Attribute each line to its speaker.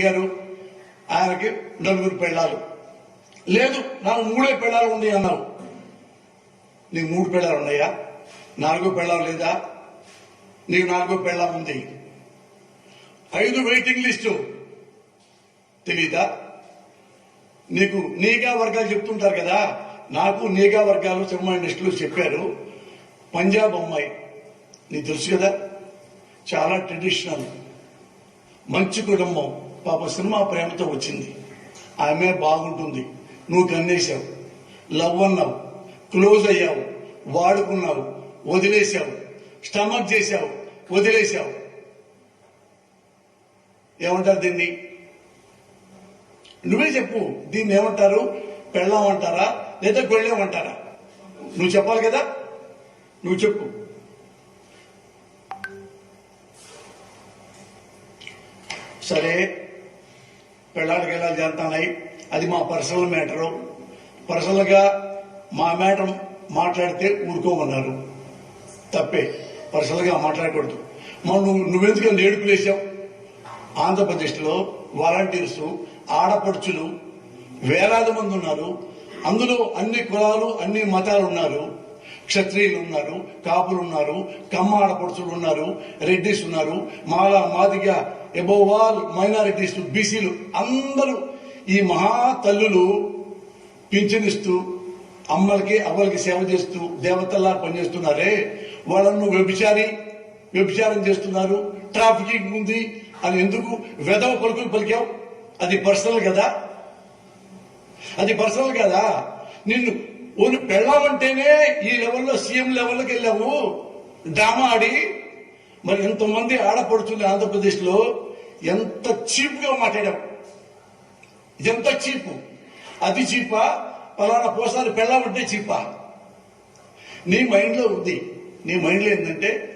Speaker 1: గారు ఆయనకి నలుగురు పెళ్ళాలు. లేదు నాకు మూడే పెళ్ళాలు ఉన్నాయి అన్నావు. నీకు మూడు పెళ్ళాలు ఉన్నాయా? నాలుగో పెళ్ళాలు లేదా? నీకు నాలుగో పెళ్ళాలు ఉంది. ఐదు వెయిటింగ్ లిస్టు. తెలీదా? నీకు నీగా వర్గాలు చెప్తుంటారు కదా? నాకు నీగా వర్గాలు సినిమా లిస్టులు చెప్పారు. పంజాబ్ అమ్మాయి. నీకు తెలుసు కదా? చాలా ట్రెడిషనల్. మంచి కుటుంబం. పాప సినిమా ప్రేమతో వచ్చింది. ఆమె బాగుంటుంది. నువ్వు కన్నేశావు లవ్ అన్నావు. క్లోజ్ అయ్యావు. వాడుకున్నావు. వదిలేశావు. స్టమక్ చేశావు. వదిలేశావు. ఏమంటారు దీన్ని? నువ్వే చెప్పు. దీన్ని ఏమంటారు? పెళ్ళాం అంటారా లేదా గొళ్ళేమంటారా? నువ్వు చెప్పాలి కదా? నువ్వు చెప్పు. సరే. పెళ్ళాడికి ఎలా అది మా పర్సనల్ మ్యాటరు పర్సనల్గా మా మ్యాటర్ మాట్లాడితే ఊరుకోమన్నారు. తప్పే. పర్సనల్గా మాట్లాడకూడదు. మరి నువ్వు నువ్వెందుకు ఏడుపులు వేసావు ఆంధ్రప్రదేశ్లో వాలంటీర్స్ ఆడపడుచులు వేలాది మంది ఉన్నారు. అందులో అన్ని కులాలు అన్ని మతాలు ఉన్నారు. క్షత్రియులు ఉన్నారు కాపులు ఉన్నారు కమ్మ ఆడపడుచులు ఉన్నారు రెడ్డిస్ ఉన్నారు Mala Madiga above all minorities బీసీలు అందరూ ఈ మహా తల్లులు పింఛనిస్తూ అమ్మలకి అవ్వలకి సేవ చేస్తూ దేవతల్లా పనిచేస్తున్నారే? వాళ్ళను వ్యభిచారి వ్యభిచారం చేస్తున్నారు. ట్రాఫికింగ్ ఉంది. అని ఎందుకు? వెదవ పలుకులు పలికావు? అది పర్సనల్ కదా? అది పర్సనల్ కదా? నిన్ను ఓను పెళ్ళామంటేనే ఈ లెవెల్లో సీఎం లెవెల్కి వెళ్ళాము. డ్రామా ఆడి మరి ఎంతమంది ఆడపడుతుంది ఆంధ్రప్రదేశ్లో ఎంత చీప్గా ఎంత చీపు. అది చీపా పలానా పోసారి పెళ్ళామంటే చీపా. నీ మైండ్లో ఉంది. నీ మైండ్లో ఏంటంటే